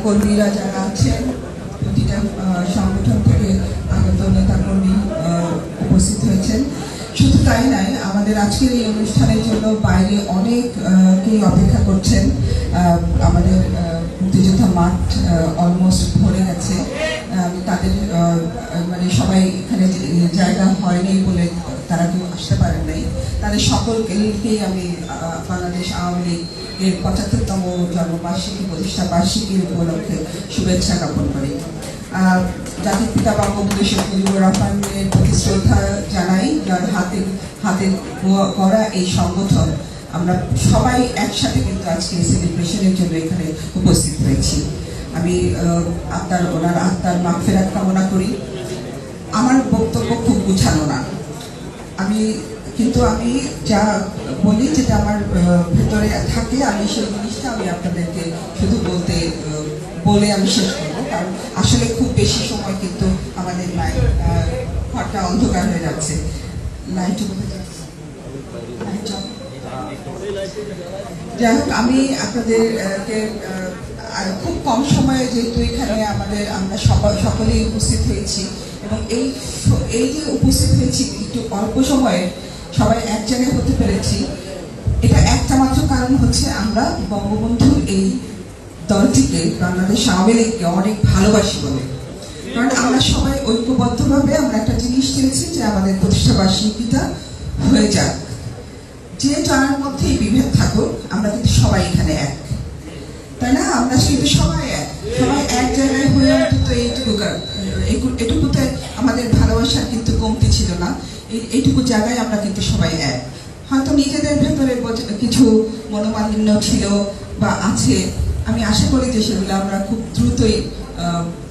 নেতাকর্মীরা যারা আছেন, প্রতিটা সংগঠন থেকে আগত নেতাকর্মী উপস্থিত হয়েছেন। শুধু তাই নয়, আমাদের আজকের এই অনুষ্ঠানের জন্য বাইরে অনেক কেই অপেক্ষা করছেন। আমাদের মুক্তিযোদ্ধা মাঠ অলমোস্ট ভরে গেছে। তাদের মানে সবাই এখানে জায়গা হয়নি বলে আসতে পারেন নাই। তাদের সকলকেই আমি বাংলাদেশ আওয়ামী লীগ এর পঁচাত্তরতম জন্মবার্ষিকী প্রতিষ্ঠা বার্ষিকীর উপলক্ষে শুভেচ্ছা জ্ঞাপন করি। জাতির পিতা বঙ্গবন্ধু শেখ মুজিবুর রহমানের প্রতি শ্রদ্ধা জানাই, যার হাতে হাতে করা এই সংগঠন। আমরা সবাই একসাথে কিন্তু আজকে সেলিব্রেশনের জন্য এখানে উপস্থিত হয়েছি। আমি আত্মার, ওনার আত্মার মাগফেরাত কামনা করি। আমার বক্তব্য খুব গুছানো না। আমি, কিন্তু আমি যা বলি যেটা আমার ভেতরে থাকে, আমি সেই জিনিসটা আমি আপনাদেরকে শুধু বলতে বলে আমি শেষ করব কারণ আসলে খুব বেশি সময় কিন্তু আমাদের লাইট ঘরটা অন্ধকার হয়ে যাচ্ছে লাইট লাইট জ্বল। যাই হোক, আমি খুব কম সময়ে যেহেতু এখানে আমাদের, আমরা সকল, সকলেই উপস্থিত হয়েছি এবং এই এই যে উপস্থিত হয়েছি একটু অল্প সময়ে, সবাই এক জায়গায় হতে পেরেছি। এটা একটা মাত্র কারণ হচ্ছে আমরা বঙ্গবন্ধুর এই দলটিকে বাংলাদেশ আওয়ামী লীগকে অনেক ভালোবাসি বলে। কারণ আমরা সবাই ঐক্যবদ্ধভাবে আমরা একটা জিনিস চেয়েছি যে আমাদের প্রতিষ্ঠা বার্ষিকীটা হয়ে যাক। যে জানার মধ্যেই বিভেদ থাকুক আমরা কিন্তু সবাই এখানে এক। তাই না? আমরা কিন্তু সবাই এক। সবাই এক জায়গায় হয়ে অন্তত এইটুকু এটুকুতে আমাদের ভালোবাসার কিন্তু কমতি ছিল না। এইটুকু জায়গায় আমরা কিন্তু সবাই এক। হয়তো নিজেদের ভেতরে কিছু মনোমালিন্য ছিল বা আছে। আমি আশা করি যে সেগুলো আমরা খুব দ্রুতই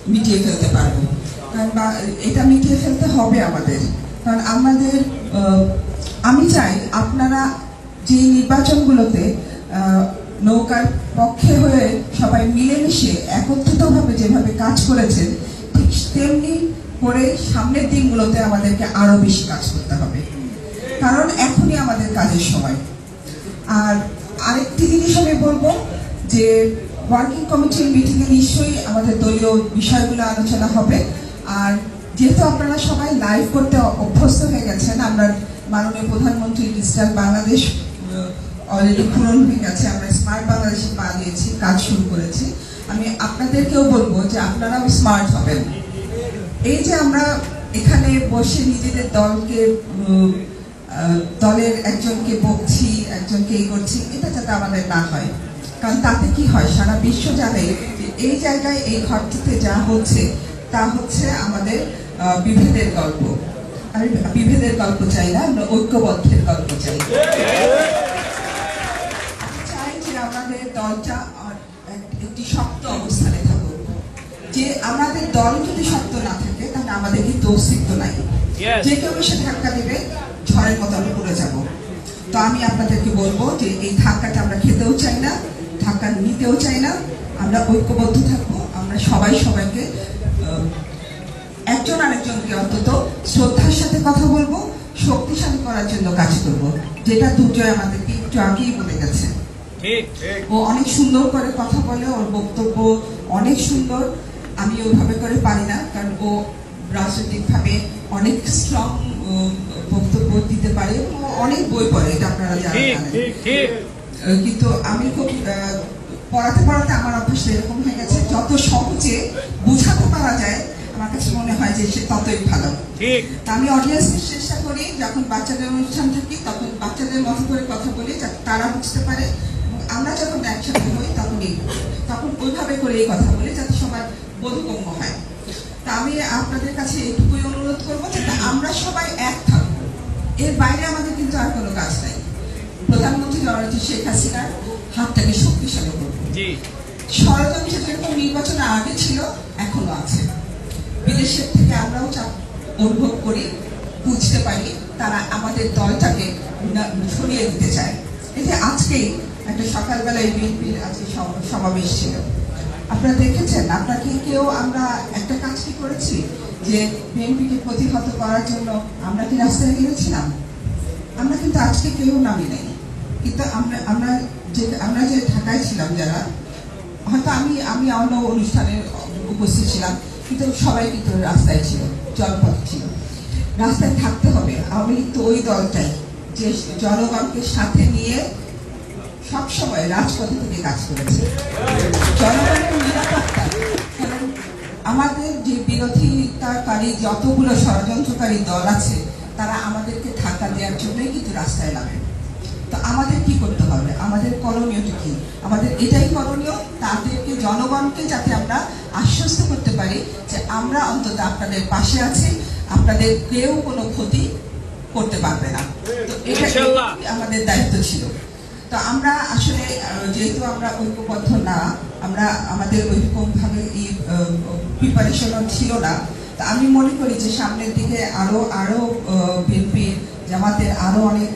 মিটিয়ে ফেলতে পারব। কারণ বা এটা মিটিয়ে ফেলতে হবে আমাদের। কারণ আমাদের আহ, আমি চাই আপনারা যে নির্বাচনগুলোতে নৌকার পক্ষে হয়ে সবাই মিলেমিশে একত্রিতভাবে যেভাবে কাজ করেছেন, ঠিক তেমনি করে সামনের দিনগুলোতে আমাদেরকে আরও বেশি কাজ করতে হবে। কারণ এখনই আমাদের কাজের সময়। আর আরেকটি জিনিস আমি বলব যে ওয়ার্কিং কমিটির মিটিংয়ে নিশ্চয়ই আমাদের দলীয় বিষয়গুলো আলোচনা হবে। আর যেহেতু আপনারা সবাই লাইভ করতে অভ্যস্ত হয়ে গেছেন, আমরা মাননীয় প্রধানমন্ত্রী ডিজিটাল বাংলাদেশ অলরেডি পূরণ হয়ে গেছে, আমরা স্মার্ট বাংলাদেশে পা দিয়েছি, কাজ শুরু করেছি। আমি আপনাদেরকেও বলব যে আপনারাও স্মার্ট হবেন। এই যে আমরা এখানে বসে নিজেদের দলকে দলের একজনকে বকছি, একজনকে এই করছি, এটা যাতে আমাদের না হয়। কারণ তাতে কি হয়, সারা বিশ্ব জানে যে এই জায়গায়, এই ঘরটিতে যা হচ্ছে, তা হচ্ছে আমাদের বিভেদের গল্প। আমি বিভেদের গল্প চাই না আমরা ঐক্যবদ্ধের গল্প চাই। চাই যে আমাদের দলটা একটি শক্ত অবস্থানে থাকুক। যে আমাদের দল যদি শক্ত না থাকে তাহলে আমাদের কিন্তু অস্তিত্ব নাই। যে কেউ এসে ধাক্কা দেবে ঝড়ের মতো আমরা পড়ে যাব। তো আমি আপনাদেরকে বলব যে এই ধাক্কাটা আমরা খেতেও চাই না ধাক্কা নিতেও চাই না। আমরা ঐক্যবদ্ধ থাকব আমরা সবাই সবাইকে একজন আরেকজনকে অন্তত শ্রদ্ধার সাথে কথা বলব শক্তিশালী করার জন্য কাজ করব যেটা দুর্জয় আমাদেরকে একটু আগেই বলে গেছে। ও অনেক সুন্দর করে কথা বলে ওর বক্তব্য অনেক সুন্দর আমি ওইভাবে করে পারি না কারণ ও রাজনৈতিকভাবে অনেক স্ট্রং বক্তব্য দিতে পারে ও অনেক বই পড়ে এটা আপনারা জানেন। কিন্তু আমি খুব পড়াতে পড়াতে আমার অভ্যাস এরকম হয়ে গেছে যত সহজে বোঝাতে পারা যায় আমার কাছে মনে হয় যে সে ততই ভালো। আমি অডিয়েন্সকে চেষ্টা করি যখন বাচ্চাদের অনুষ্ঠান থাকি তখন বাচ্চাদের মতো করে কথা বলি যাতে তারা বুঝতে পারে। আমরা যখন একসাথে হই তখনই তখন ওইভাবে করে এই কথা বলি যাতে সবার বোধগম্য হয়। তা আমি আপনাদের কাছে এটুকুই অনুরোধ করব যাতে আমরা সবাই এক থাকব। এর বাইরে আমাদের কিন্তু আর কোনো কাজ নাই। প্রধানমন্ত্রী জননেত্রী শেখ হাসিনার হাতটাকে শক্তিশালী করব। ষড়যন্ত্র যেরকম নির্বাচনের আগে ছিল এখনও আছে। বিদেশের থেকে আমরাও চাপ অনুভব করি, বুঝতে পারি, তারা আমাদের দলটাকে সরিয়ে দিতে চায়। এই যে আজকেই একটা সকালবেলায় বিএনপির আজকে সমাবেশ ছিল। আপনারা দেখেছেন আপনাকে কেউ আমরা একটা কাজ কি করেছি? যে বিএনপিকে প্রতিহত করার জন্য আমরা কি রাস্তায় নেমেছিলাম আমরা কিন্তু আজকে কেউ নামি নেই। কিন্তু আমরা আমরা যে আমরা যে ঢাকায় ছিলাম যারা, হয়তো আমি আমি অন্য অনুষ্ঠানে উপস্থিত ছিলাম। কিন্তু সবাই কিন্তু রাস্তায় ছিল জলপথ ছিল। রাস্তায় থাকতে হবে। আমি তো ওই দলটাই যে জনগণকে সাথে নিয়ে সবসময় রাজপথে থেকে কাজ করেছে। জনগণের নিরাপত্তা। কারণ আমাদের যে বিরোধিতাকারী যতগুলো ষড়যন্ত্রকারী দল আছে, তারা আমাদেরকে থাকা দেওয়ার জন্যই কিন্তু রাস্তায় নামে। তো আমাদের কি করতে হবে? আমাদের করণীয়টা কি? আমাদের এটাই করণীয় তাদেরকে জনগণকে যাতে আমরা আশ্বস্ত করতে পারি যে আমরা অন্তত আপনাদের পাশে আছি আপনাদের কেউ কোনো ক্ষতি করতে পারবে না। তো এটা আমাদের দায়িত্ব ছিল। তো আমরা আসলে যেহেতু আমরা ঐক্যবদ্ধ না আমরা আমাদের ওইরকম ভাবে এই প্রিপারেশনও ছিল না তা আমি মনে করি যে সামনের দিকে আরও আরও বিএনপি জামাতের আরও অনেক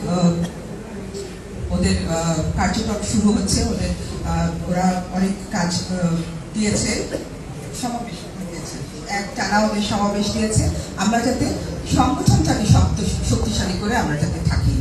ওদের কার্যক্রম শুরু হচ্ছে, ওদের ওরা অনেক কাজ দিয়েছে, সমাবেশ দিয়েছে। এক টানা ওদের সমাবেশ দিয়েছে। আমরা যাতে সংগঠনটাকে শক্ত, শক্তিশালী করে আমরা যাতে থাকি।